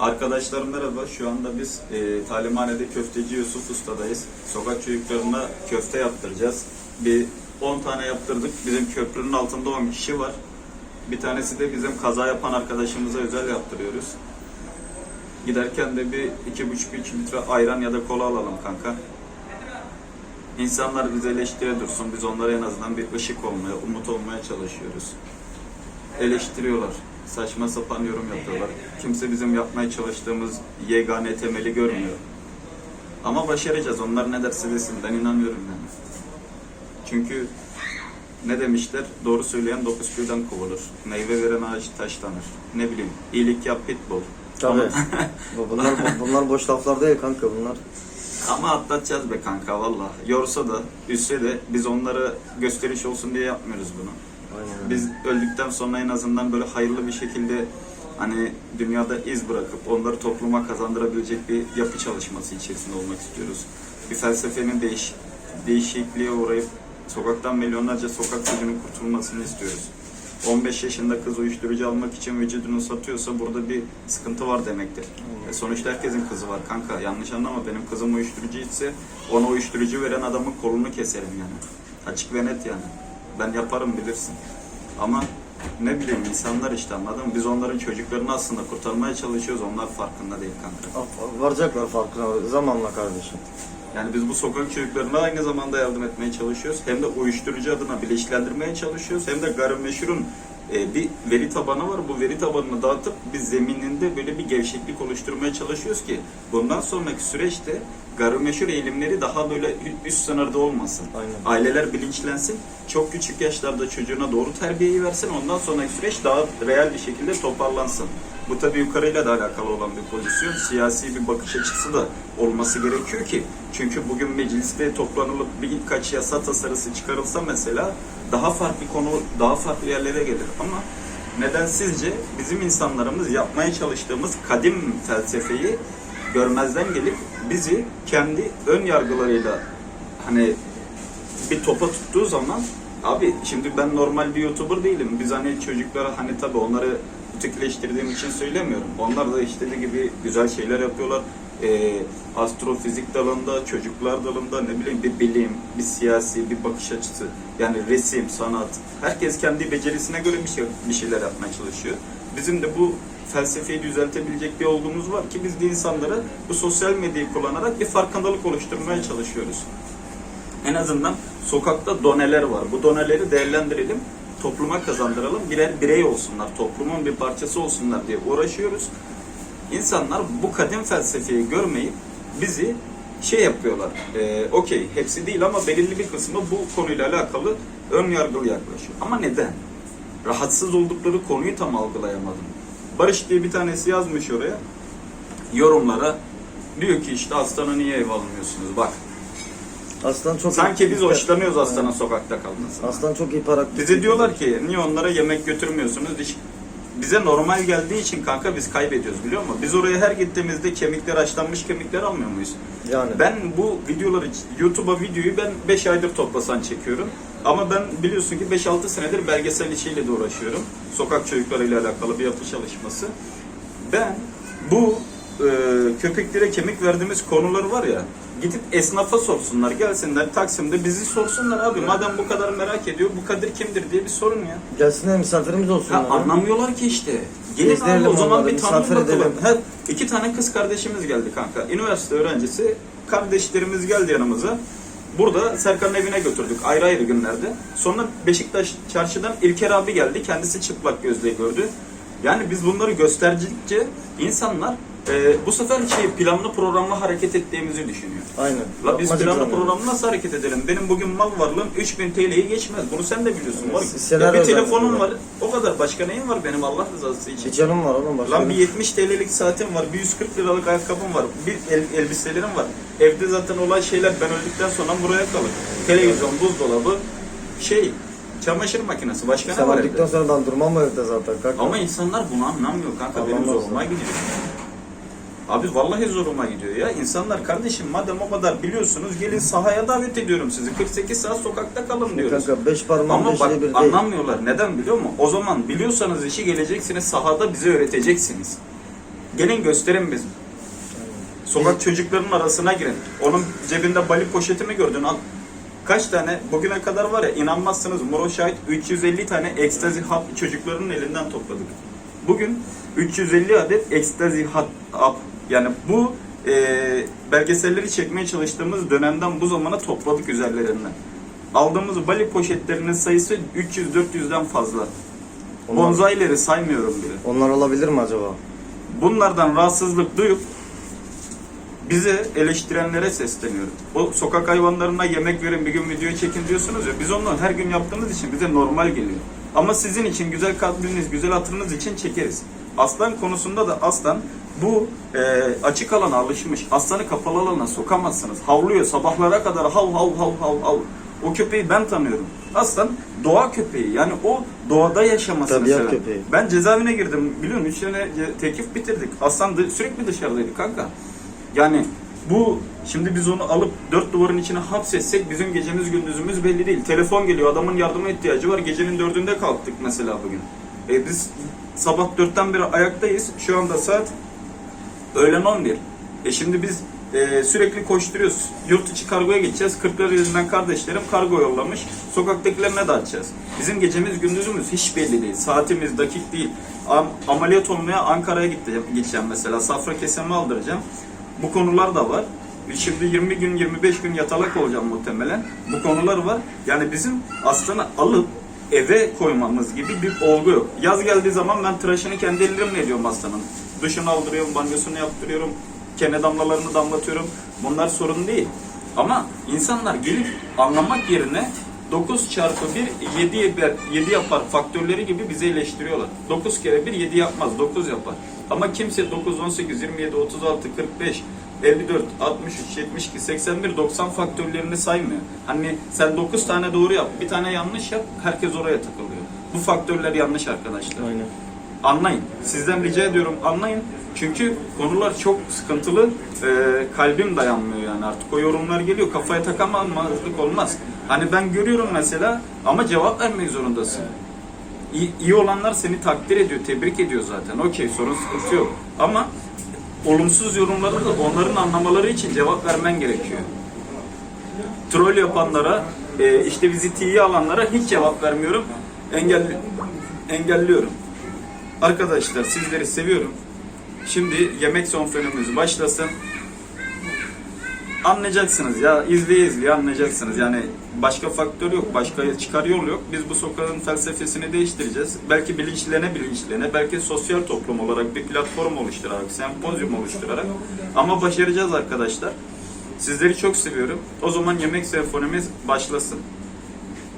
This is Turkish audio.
Arkadaşlar merhaba. Şu anda biz e, talimhanede köfteci Yusuf Usta'dayız. Sokak çocuklarına köfte yaptıracağız. Bir 10 tane yaptırdık. Bizim köprünün altında 10 kişi var. Bir tanesi de bizim kaza yapan arkadaşımıza özel yaptırıyoruz. Giderken de bir 2,5-3 litre ayran ya da kola alalım kanka. İnsanlar bize eleştire dursun. Biz onlara en azından bir ışık olmaya, umut olmaya çalışıyoruz. Eleştiriyorlar. Saçma sapan yorum yapıyorlar. Kimse bizim yapmaya çalıştığımız yegane temeli görmüyor. Ama başaracağız. Onlar ne derse desin. Ben inanıyorum yani. Çünkü ne demişler? Doğru söyleyen dokuz köyden kovulur. Meyve veren ağaç taşlanır. Ne bileyim, iyilik yap pitbull. Tabii. Ama, bunlar bunlar boş laflar değil kanka bunlar. ama atlatacağız be kanka valla. Yorsa da, üstse de biz onlara gösteriş olsun diye yapmıyoruz bunu. Biz öldükten sonra en azından böyle hayırlı bir şekilde hani dünyada iz bırakıp onları topluma kazandırabilecek bir yapı çalışması içerisinde olmak istiyoruz. Bir felsefenin değiş, değişikliğe uğrayıp sokaktan milyonlarca sokak çocuğunun kurtulmasını istiyoruz. 15 yaşında kız uyuşturucu almak için vücudunu satıyorsa burada bir sıkıntı var demektir. E sonuçta herkesin kızı var kanka. Yanlış anlama benim kızım uyuşturucu içse ona uyuşturucu veren adamın kolunu keserim yani. Açık ve net yani. Ben yaparım bilirsin. Ama ne bileyim insanlar işte anladın mı? Biz onların çocuklarını aslında kurtarmaya çalışıyoruz. Onlar farkında değil kanka. Af- Varacaklar farkına zamanla kardeşim. Yani biz bu sokak çocuklarına aynı zamanda yardım etmeye çalışıyoruz. Hem de uyuşturucu adına bilinçlendirmeye çalışıyoruz. Hem de gayrimeşhurun e, bir veri tabanı var. Bu veri tabanını dağıtıp biz zemininde böyle bir gevşeklik oluşturmaya çalışıyoruz ki bundan sonraki süreçte gayrimeşhur eğilimleri daha böyle üst sınırda olmasın. Aynen. Aileler bilinçlensin. Çok küçük yaşlarda çocuğuna doğru terbiyeyi versin. Ondan sonraki süreç daha reel bir şekilde toparlansın. Bu tabii yukarıyla da alakalı olan bir pozisyon. Siyasi bir bakış açısı da olması gerekiyor ki. Çünkü bugün mecliste toplanılıp birkaç yasa tasarısı çıkarılsa mesela daha farklı konu, daha farklı yerlere gelir. Ama neden sizce bizim insanlarımız yapmaya çalıştığımız kadim felsefeyi görmezden gelip bizi kendi ön yargılarıyla hani bir topa tuttuğu zaman abi şimdi ben normal bir YouTuber değilim. Biz hani çocuklara hani tabii onları ötekileştirdiğim için söylemiyorum. Onlar da istediği gibi güzel şeyler yapıyorlar. Ee, astrofizik dalında, çocuklar dalında ne bileyim bir bilim, bir siyasi, bir bakış açısı. Yani resim, sanat. Herkes kendi becerisine göre bir, şey, bir şeyler yapmaya çalışıyor. Bizim de bu felsefeyi düzeltebilecek bir olgumuz var ki biz de insanlara bu sosyal medyayı kullanarak bir farkındalık oluşturmaya çalışıyoruz. En azından sokakta doneler var. Bu doneleri değerlendirelim, topluma kazandıralım. Birer birey olsunlar, toplumun bir parçası olsunlar diye uğraşıyoruz. İnsanlar bu kadim felsefeyi görmeyip bizi şey yapıyorlar. E, Okey, hepsi değil ama belirli bir kısmı bu konuyla alakalı ön yargılı yaklaşıyor. Ama neden? Rahatsız oldukları konuyu tam algılayamadım. Barış diye bir tanesi yazmış oraya. Yorumlara diyor ki işte hastana niye ev almıyorsunuz? Bak Aslan çok Sanki biz hoşlanıyoruz aslanın sokakta kalmasından. Aslan çok hiperaktif. Bize diyorlar ki niye onlara yemek götürmüyorsunuz? Diş- Bize normal geldiği için kanka biz kaybediyoruz biliyor musun? Biz oraya her gittiğimizde kemikler haşlanmış kemikler almıyor muyuz? Yani. Ben bu videoları YouTube'a videoyu ben 5 aydır toplasan çekiyorum. Ama ben biliyorsun ki 5-6 senedir belgesel işiyle de uğraşıyorum. Sokak çocuklarıyla alakalı bir yapı çalışması. Ben bu e, köpeklere kemik verdiğimiz konuları var ya gidip esnafa sorsunlar gelsinler Taksim'de bizi sorsunlar abi madem bu kadar merak ediyor bu Kadir kimdir diye bir sorun ya. Gelsinler misafirimiz Ha, olsunlar. ya. anlamıyorlar ki işte. Gelin abi o zaman onları, bir tanım misafir bakalım. edelim. Her iki tane kız kardeşimiz geldi kanka. Üniversite öğrencisi kardeşlerimiz geldi yanımıza. Burada Serkan'ın evine götürdük ayrı ayrı günlerde. Sonra Beşiktaş çarşıdan İlker abi geldi. Kendisi çıplak gözle gördü. Yani biz bunları gösterdikçe insanlar e, bu sefer şey planlı programlı hareket ettiğimizi düşünüyor. Aynen. La biz Yapmacık planlı zannediyor. programlı nasıl hareket edelim? Benim bugün mal varlığım 3000 TL'yi geçmez. Bunu sen de biliyorsun. Var. Ya bir telefonum var. O kadar. Başka neyim var benim Allah rızası için? Bir canım var oğlum başka. Lan bir 70 TL'lik saatim var, bir 140 liralık ayakkabım var, bir el, elbiselerim var. Evde zaten olan şeyler ben öldükten sonra buraya kalır. Televizyon, buzdolabı, şey, çamaşır makinesi. Başka Sen ne var öldükten evde? sonra ben durmam o evde zaten kanka. Ama insanlar bunu anlamıyor kanka. Benim Anlamaz zoruma gidiyor. Abi vallahi zoruma gidiyor ya. İnsanlar kardeşim madem o kadar biliyorsunuz gelin sahaya davet ediyorum sizi. 48 saat sokakta kalın diyoruz. Kanka beş parmağın Ama bak bir değil. anlamıyorlar. Neden biliyor musun? O zaman biliyorsanız işi geleceksiniz sahada bize öğreteceksiniz. Gelin gösterin bizim. Sokak çocuklarının arasına girin. Onun cebinde bali poşeti mi gördün? Al. Kaç tane bugüne kadar var ya inanmazsınız Muro şahit 350 tane ekstazi hap çocukların elinden topladık. Bugün 350 adet ekstazi hap, hap. Yani bu e, belgeselleri çekmeye çalıştığımız dönemden bu zamana topladık üzerlerinden. Aldığımız bali poşetlerinin sayısı 300-400'den fazla. Onlar- Bonzaileri saymıyorum bile. Onlar olabilir mi acaba? Bunlardan rahatsızlık duyup bize eleştirenlere sesleniyorum. O sokak hayvanlarına yemek verin bir gün video çekin diyorsunuz ya biz onu her gün yaptığımız için bize normal geliyor. Ama sizin için güzel kalbiniz, güzel hatırınız için çekeriz. Aslan konusunda da aslan bu e, açık alana alışmış. Aslanı kapalı alana sokamazsınız. Havlıyor sabahlara kadar hav hav hav hav hav. O köpeği ben tanıyorum. Aslan doğa köpeği. Yani o doğada yaşamasını Tabiat seven. köpeği. Ben cezaevine girdim biliyorsun 3 sene tekif bitirdik. Aslan dı- sürekli dışarıdaydı kanka. Yani bu şimdi biz onu alıp dört duvarın içine hapsetsek bizim gecemiz gündüzümüz belli değil. Telefon geliyor adamın yardıma ihtiyacı var. Gecenin dördünde kalktık mesela bugün. E biz sabah dörtten beri ayaktayız. Şu anda saat öğlen 11. E şimdi biz e, sürekli koşturuyoruz. Yurt içi kargoya gideceğiz. Kırklareli'nden kardeşlerim kargo yollamış. Sokaktakilerine dağıtacağız. Bizim gecemiz gündüzümüz hiç belli değil. Saatimiz dakik değil. Am- ameliyat olmaya Ankara'ya gideceğim, mesela. Safra kesemi aldıracağım. Bu konular da var. Şimdi 20 gün 25 gün yatalak olacağım muhtemelen. Bu konular var. Yani bizim aslında alıp eve koymamız gibi bir olgu yok. Yaz geldiği zaman ben tıraşını kendi ellerimle ediyorum hastanın. Duşunu aldırıyorum, banyosunu yaptırıyorum, kene damlalarını damlatıyorum. Bunlar sorun değil. Ama insanlar gelip anlamak yerine 9 çarpı 1 7, yapar, 7 yapar faktörleri gibi bizi eleştiriyorlar. 9 kere 1 7 yapmaz 9 yapar. Ama kimse 9, 18, 27, 36, 45, 54, 63, 72, 81, 90 faktörlerini saymıyor. Hani sen 9 tane doğru yap, bir tane yanlış yap, herkes oraya takılıyor. Bu faktörler yanlış arkadaşlar. Aynen. Anlayın. Sizden rica ediyorum anlayın. Çünkü konular çok sıkıntılı. Ee, kalbim dayanmıyor yani artık. O yorumlar geliyor. Kafaya takamamazlık olmaz. Hani ben görüyorum mesela ama cevap vermek zorundasın. İyi, iyi olanlar seni takdir ediyor, tebrik ediyor zaten. Okey sorun sıkıntı yok. Ama olumsuz yorumları da onların anlamaları için cevap vermen gerekiyor. Troll yapanlara, e, işte bizi tiye alanlara hiç cevap vermiyorum. Engelli, engelliyorum. Arkadaşlar sizleri seviyorum. Şimdi yemek sonfönümüz başlasın. Anlayacaksınız ya izleye izleye anlayacaksınız. Yani başka faktör yok, başka çıkar yol yok. Biz bu sokağın felsefesini değiştireceğiz. Belki bilinçlene bilinçlene, belki sosyal toplum olarak bir platform oluşturarak, sempozyum oluşturarak. Ama başaracağız arkadaşlar. Sizleri çok seviyorum. O zaman yemek senfonimiz başlasın.